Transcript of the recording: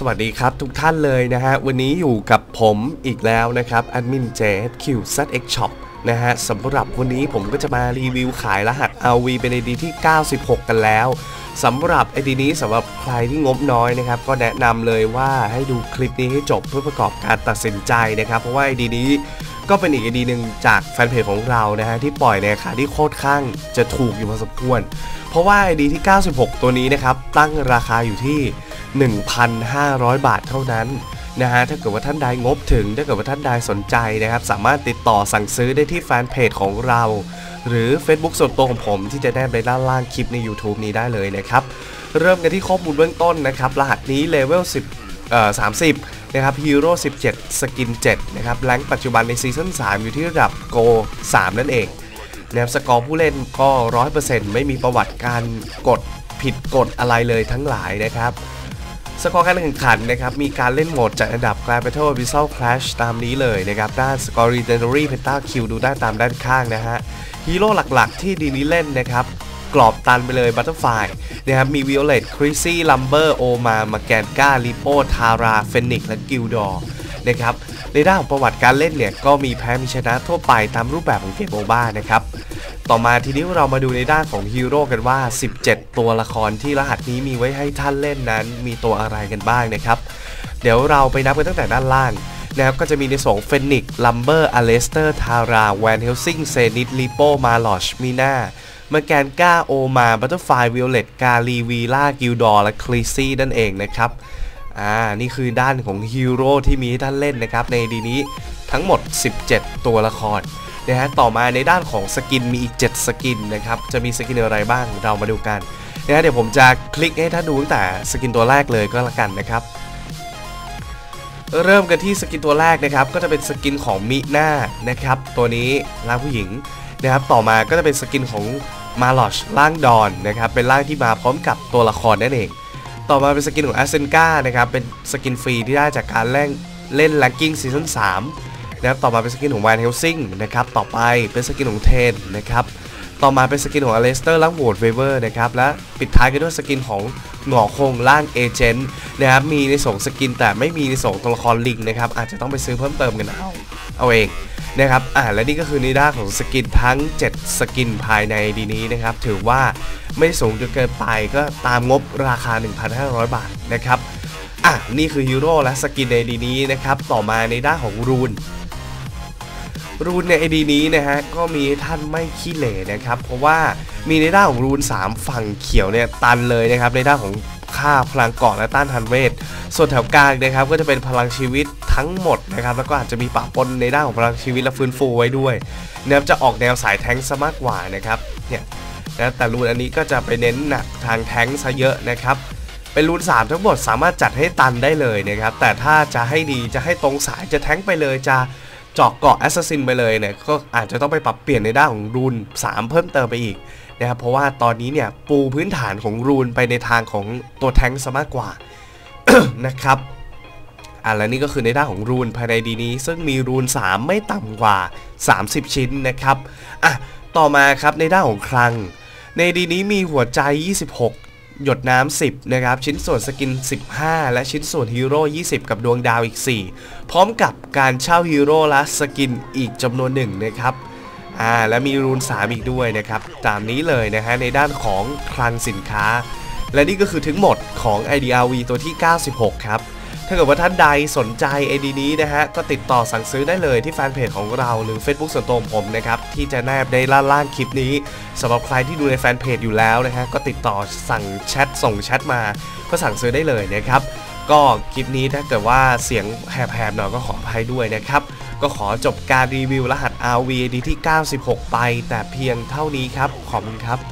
สวัสดีครับทุกท่านเลยนะฮะ วันนี้อยู่กับผมอีกแล้วนะครับแอดมิน JSQ ZX Shop นะฮะสำหรับวันนี้ผมก็จะมารีวิวขายรหัส RV เป็น ID ที่ 96 กันแล้วสำหรับ ID นี้สำหรับใครที่งบน้อยนะครับ ก็แนะนำเลยว่าให้ดูคลิปนี้ให้จบเพื่อประกอบการตัดสินใจนะครับ เพราะว่า ID นี้ก็เป็นอีก ID หนึ่งจากแฟนเพจของเรานะฮะที่ปล่อยในราคาที่โคตรข้างจะถูกอยู่พอสมควร เพราะว่า ID ที่ 96 ตัวนี้นะครับตั้งราคาอยู่ที่ 1,500 บาทเท่านั้นนะฮะถ้าเกิดว่าท่านใดงบถึง ถ้าเกิดว่าท่านใดสนใจนะครับ สามารถติดต่อสั่งซื้อได้ที่แฟนเพจของเรา หรือ Facebook ส่วนตัวของผมที่จะได้ไปด้านล่างคลิปใน YouTube นี้ได้เลยนะครับ เริ่มกันที่ข้อมูลเบื้องต้นนะครับ รหัสนี้เลเวล10เอ่อ30 นะครับฮีโร่17 สกิน 7 นะครับแรงปัจจุบันในซีซั่น3 อยู่ที่ระดับโก 3 นั่นเองนะครับสกอร์ผู้เล่นก็ 100%ไม่มีประวัติการกดผิดกฎอะไรเลยทั้งหลายนะครับ สกอร์การแข่งขันนะครับมีการเล่นโหมดจัดอันดับ Grand Battle Abyssal Clash ตามนี้เลยนะครับด้าน Score Legendary Pentakill ดูได้ตามด้านข้างนะฮะฮีโร่หลักๆ ที่ดีนี้เล่นนะครับกรอบตันไปเลย Butterfly นะครับมี Violet, Chrissy, Lumber, ร์โอมามาแก Lippo, Tara, าราเฟนิและกิลดอร์ นะครับในด้านของประวัติการเล่นเนี่ยก็มีแพ้มีชนะทั่วไปตามรูปแบบของเกมโมบ้านะครับต่อมาทีนี้เรามาดูในด้านของฮีโร่กันว่า 17 ตัวละครที่รหัสนี้มีไว้ให้ท่านเล่นนั้น มีตัวอะไรกันบ้างนะครับเดี๋ยวเราไปนับกันตั้งแต่ด้านล่างนะครับก็จะมีในสองเฟนิกลัมเบอร์อเลสเตอร์ ทาราแวนเฮลซิง เซนิตลิโป มาลอชมีนามาแกนก้า โอมา บัตเตอร์ไฟวิโอเลตกาลีวีล่า กิลดอร์และคลีซี่นั่นเองนะครับ อ่านี่คือด้านของฮีโร่ที่มีให้ท่านเล่นนะครับในดีนี้ทั้งหมด 17 ตัวละครนะฮะต่อมาในด้านของสกินมีอีก 7 สกินนะครับจะมีสกินอะไรบ้างเรามาดูกันนะฮะเดี๋ยวผมจะคลิกให้ท่านดูตั้งแต่สกินตัวแรกเลยก็แล้วกันนะครับ เริ่มกันที่สกินตัวแรกนะครับก็จะเป็นสกินของมิหน่านะครับตัวนี้ร่างผู้หญิงนะครับต่อมาก็จะเป็นสกินของมาลอชร่างดอนนะครับเป็นร่างที่มาพร้อมกับตัวละครนั่นเอง ต่อมาเป็นสกินของอาเซนกานะครับ เป็นสกินฟรีที่ได้จากการเล่นเล่นแลนกิ้งซีซั่น3นะครับ ต่อมาเป็นสกินของแวนเฮลซิงนะครับ ต่อไปเป็นสกินของเทนนะครับ ต่อมาเป็นสกินของอเลสเตอร์ล่างโหวตเวเวอร์นะครับ และปิดท้ายกันด้วยสกินของหงอคงล่างเอเจนต์นะครับ มีในส่งสกินแต่ไม่มีในส่งตัวละครลิงนะครับ อาจจะต้องไปซื้อเพิ่มเติมกันเอาเอาเอง นะครับอ่าและนี่ก็คือในด้าของสกินทั้ง 7 สกินภายในดีนี้นะครับ ถือว่าไม่สูงจนเกินไปก็ตามงบราคา 1,500 บาทนะครับอะนี่คือฮีโร่และสกินในดีนี้นะครับ ต่อมาในด้านของรูน รูนในไอดีนี้นะฮะก็มีท่านไม่ขี้เหร่นะครับ เพราะว่ามีในด้านของรูน 3 ฝั่งเขียวเนี่ยตันเลยนะครับในด้านของ ค่าพลังเกาะและต้านทันเวท ส่วนแถวกลางนะครับก็จะเป็นพลังชีวิตทั้งหมดนะครับแล้วก็อาจจะมีปะปนในด้านของพลังชีวิตและฟื้นฟูไว้ด้วยนะครับจะออกแนวสายแท้งซะมากกว่านะครับเนี่ยนะแต่รูนอันนี้ก็จะไปเน้นหนักทางแท้งซะเยอะนะครับเป็นรูน3ทั้งหมดสามารถจัดให้ตันได้เลยนะครับแต่ถ้าจะให้ดีจะให้ตรงสายจะแท้งไปเลยจะ จาะเกาะแอสซัสซินไปเลยเนี่ยก็อาจจะต้องไปปรับเปลี่ยนในด้านของรูน 3 เพิ่มเติมไปอีกนะครับเพราะว่าตอนนี้เนี่ยปูพื้นฐานของรูนไปในทางของตัวแท้งซะมากกว่านะครับอะและนี่ก็คือในด้านของรูนภายในดีนี้ ซึ่งมีรูน 3 ไม่ต่ำกว่า 30 ชิ้นนะครับอะต่อมาครับในด้านของคลัง ในดีนี้มีหัวใจ 26 หยดน้ำ 10 นะครับ ชิ้นส่วนสกิน 15 และชิ้นส่วนฮีโร่20 กับดวงดาวอีก 4 พร้อมกับการเช่าฮีโร่และสกินอีกจำนวนหนึ่งนะครับอ่าและมีรูน 3 อีกด้วยนะครับ ตามนี้เลยนะฮะในด้านของคลังสินค้า และนี่ก็คือทั้งหมดของ IDRV ตัวที่ 96 ครับ ถ้าเกิดว่าท่านใดสนใจ ID นี้นะฮะ ก็ติดต่อสั่งซื้อได้เลยที่แฟนเพจของเราหรือ Facebook ส่วนตัวของผมนะครับ ที่จะแนบได้ล่างล่างคลิปนี้สำหรับใครที่ดูในแฟนเพจอยู่แล้วนะฮะ ก็ติดต่อสั่งแชทส่งแชทมาเพื่อสั่งซื้อได้เลยนะครับ ก็คลิปนี้ถ้าเกิดว่าเสียงแหบๆหน่อยก็ขออภัยด้วยนะครับก็ขอจบการรีวิวรหัส RV ดีที่ 96 ไป แต่เพียงเท่านี้ครับ ขอบคุณครับ